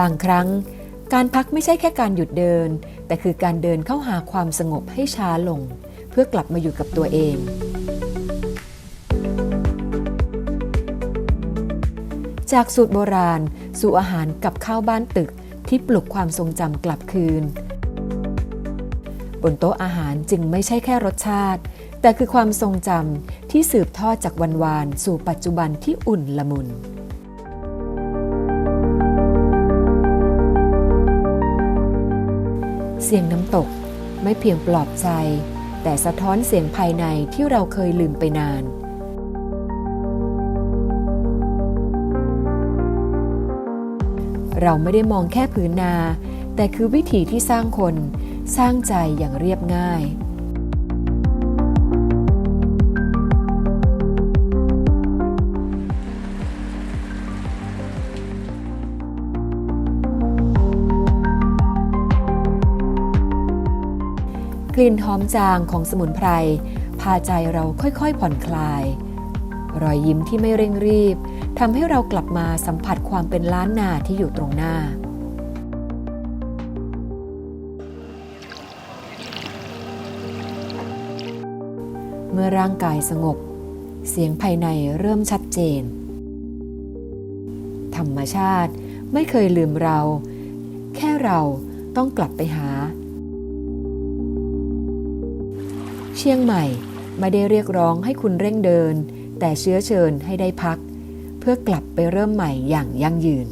บางครั้ง การพักไม่ใช่แค่การหยุดเดิน แต่คือการเดินเข้าหาความสงบให้ช้าลง เพื่อกลับมาอยู่กับตัวเอง จากสูตรโบราณ สู่อาหารกับข้าวบ้านตึกที่ปลุกความทรงจำกลับคืน บนโต๊ะอาหารจึงไม่ใช่แค่รสชาติ แต่คือความทรงจำที่สืบทอดจากวันวานสู่ปัจจุบันที่อุ่นละมุน เสียงน้ำตกไม่เพียงปลอบใจ แต่สะท้อนเสียงภายในที่เราเคยลืมไปนาน เราไม่ได้มองแค่ผืนนา แต่คือวิถีที่สร้างคน สร้างใจอย่างเรียบง่าย กลิ่นหอมจางของสมุนไพร พาใจเราค่อยๆผ่อนคลาย รอยยิ้มที่ไม่เร่งรีบทำให้เรากลับมาสัมผัสความเป็นล้านนาที่อยู่ตรงหน้า เมื่อร่างกายสงบ เสียงภายในเริ่มชัดเจน ธรรมชาติไม่เคยลืมเรา แค่เราต้องกลับไปหา เชียงใหม่ไม่ได้เรียกร้องให้คุณเร่งเดิน แต่เชื้อเชิญให้ได้พัก เพื่อกลับไปเริ่มใหม่อย่างยั่งยืน